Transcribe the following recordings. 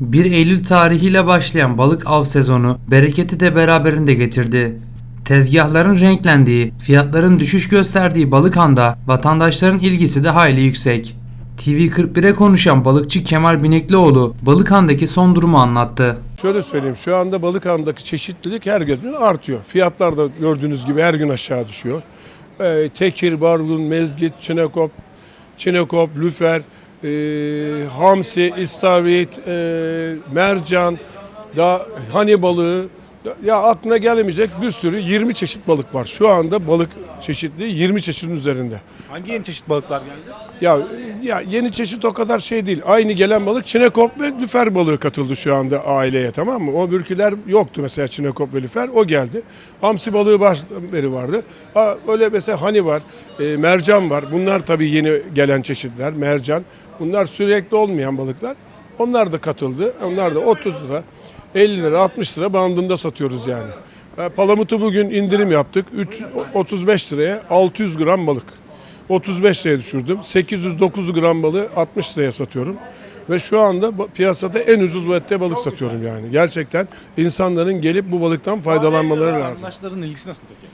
1 Eylül tarihiyle başlayan balık av sezonu bereketi de beraberinde getirdi. Tezgahların renklendiği, fiyatların düşüş gösterdiği Balıkhan'da vatandaşların ilgisi de hayli yüksek. TV41'e konuşan balıkçı Kemal Bineklioğlu Balıkhan'daki son durumu anlattı. Şöyle söyleyeyim şu anda Balıkhan'daki çeşitlilik her gün artıyor. Fiyatlar da gördüğünüz gibi her gün aşağı düşüyor. Ee, tekir, barbun, mezgit, çinekop, çinekop, lüfer, e, hamsi, istavrit, e, mercan, da hani balığı, ya aklına gelmeyecek bir sürü 20 çeşit balık var. Şu anda balık çeşitliği 20 çeşidin üzerinde. Hangi yeni çeşit balıklar geldi? Ya, ya yeni çeşit o kadar şey değil. Aynı gelen balık çinekop ve lüfer balığı katıldı şu anda aileye tamam mı? O bürküler yoktu mesela çinekop ve lüfer. O geldi. Hamsi balığı baştan beri vardı. Ha, öyle mesela hani var, e, mercan var. Bunlar tabii yeni gelen çeşitler. Mercan. Bunlar sürekli olmayan balıklar. Onlar da katıldı. Onlar da 30 lira, 50 lira, 60 lira bandında satıyoruz yani. Palamutu bugün indirim yaptık. 3, 35 liraya 600 gram balık. 35 liraya düşürdüm. 809 gram balığı 60 liraya satıyorum. Ve şu anda piyasada en ucuz vette balık satıyorum yani. Gerçekten insanların gelip bu balıktan faydalanmaları lazım. Vatandaşların ilgisi nasıl peki?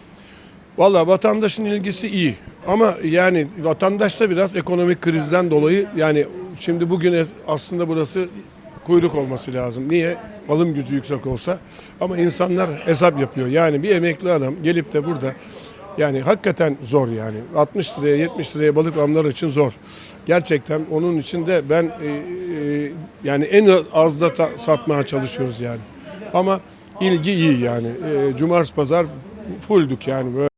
Valla vatandaşın ilgisi iyi. Ama yani vatandaş da biraz ekonomik krizden dolayı yani şimdi bugün aslında burası kuyruk olması lazım. Niye? Alım gücü yüksek olsa. Ama insanlar hesap yapıyor. Yani bir emekli adam gelip de burada yani hakikaten zor yani. 60 liraya 70 liraya balık almaları için zor. Gerçekten onun için de ben e, e, yani en az da ta- satmaya çalışıyoruz yani. Ama ilgi iyi yani. E, cumartesi pazar fulldük yani böyle.